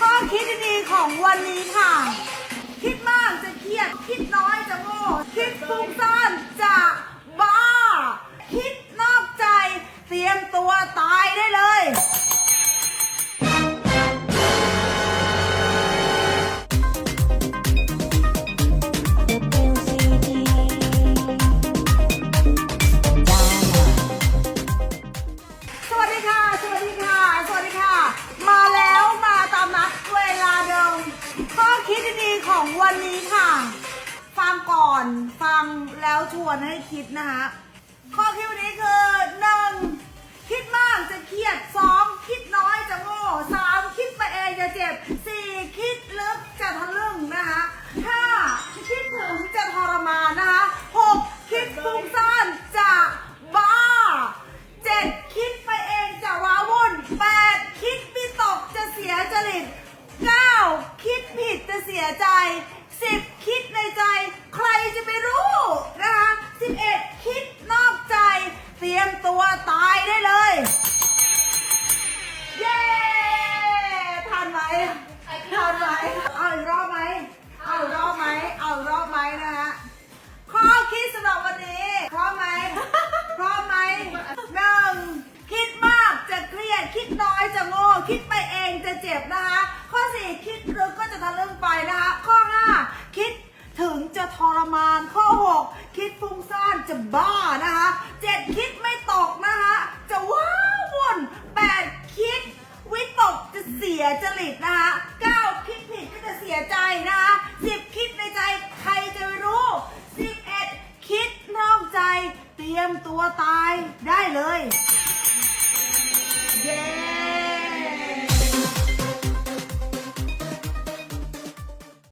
ข้อคิดดีๆของวันนี้ค่ะ คิดมากจะเครียด คิดน้อยจะโง่ คิดฟุ้งซ่านจะบ้า คิดนอกใจ เตรียมตัวต วันนี้ค่ะ ฟังก่อนฟังแล้วชวนให้คิดนะคะ ข้อคิดวันนี้คือหนึ่งคิดมากจะเครียดสองคิดน้อยจะโง่สามคิดไปเองจะเจ็บสี่คิดลึกจะทะลึ่งนะคะห้าคิดถึงจะทรมานนะคะหกคิดฟุ้งซ่านจะบ้าเจ็ดคิดไปเองจะว้าวุ่นแปดคิดวิตกจะเสียจริตเก้าคิดผิดจะเสียใจ สิบคิดในใจ ใครจะไปรู้นะคะสิบเอ็ดคิดนอกใจ เตรียมตัวตายได้เลย เย้ทันไหมทันไหมเอาอีกรอบไหมเอาอีกรอบไหมเอาอีกรอบไหมนะฮะข้อคิดสำหรับวันนี้พร้อมไหมพร้อมไหมหนึ่งคิดมากจะเครียดคิดน้อยจะโง่คิดไปเองจะเจ็บนะคะ ข้อสี่คิดลึกก็จะทะลึ่งไปนะคะข้อ ทรมาน ข้อหกคิดฟุ้งซ่านจะบ้านะคะเจ็ดคิดไม่ตกนะคะจะว้าวุ่นแปดคิด วิตกจะเสียจริตนะคะเก้าคิดผิดก็จะเสียใจนะคะสิบคิดในใจใครจะรู้สิบเอ็ดคิดนอกใจ เตรียมตัวตายได้เลย